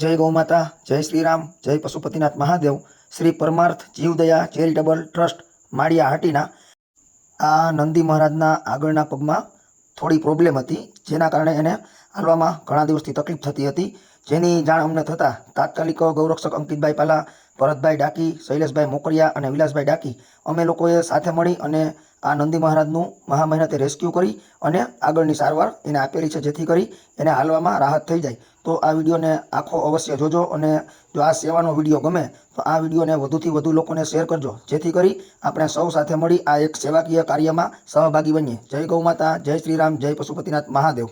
જય ગૌ માતા, જય શ્રી રામ જય પશુપતિનાથ મહાદેવ, શ્રી પરમાર્થ જીવદયા ચેરિટેબલ ટ્રસ્ટ માળિયા હાટીના. આ નંદી મહારાજના આગળના પગમાં થોડી પ્રોબ્લેમ હતી, જેના કારણે એને હાલવામાં ઘણા દિવસથી તકલીફ થતી હતી. જેની જાણ અમને થતાં તાત્કાલિક ગૌરક્ષક અંકિતભાઈ પાલા, ભરતભાઈ ડાકી, શૈલેષભાઈ મોકરિયા અને વિલાસભાઈ ડાકી અમે લોકોએ સાથે મળી અને આ નંદી મહારાજનું મહા મહેનતે રેસ્ક્યુ કરી અને આગળની સારવાર એને આપેલી છે, જેથી કરી એને હાલવામાં રાહત થઈ જાય. તો આ વિડીયોને આખો અવશ્ય જોજો અને જો આ સેવાનો વીડિયો ગમે, તો આ વિડીયોને વધુથી વધુ લોકોને શેર કરજો. જેથી કરી આપણે સૌ સાથે મળી આ એક સેવાકીય કાર્યમાં સહભાગી બનીએ. જય ગૌ માતા, જય શ્રી રામ, જય પશુપતિનાથ મહાદેવ.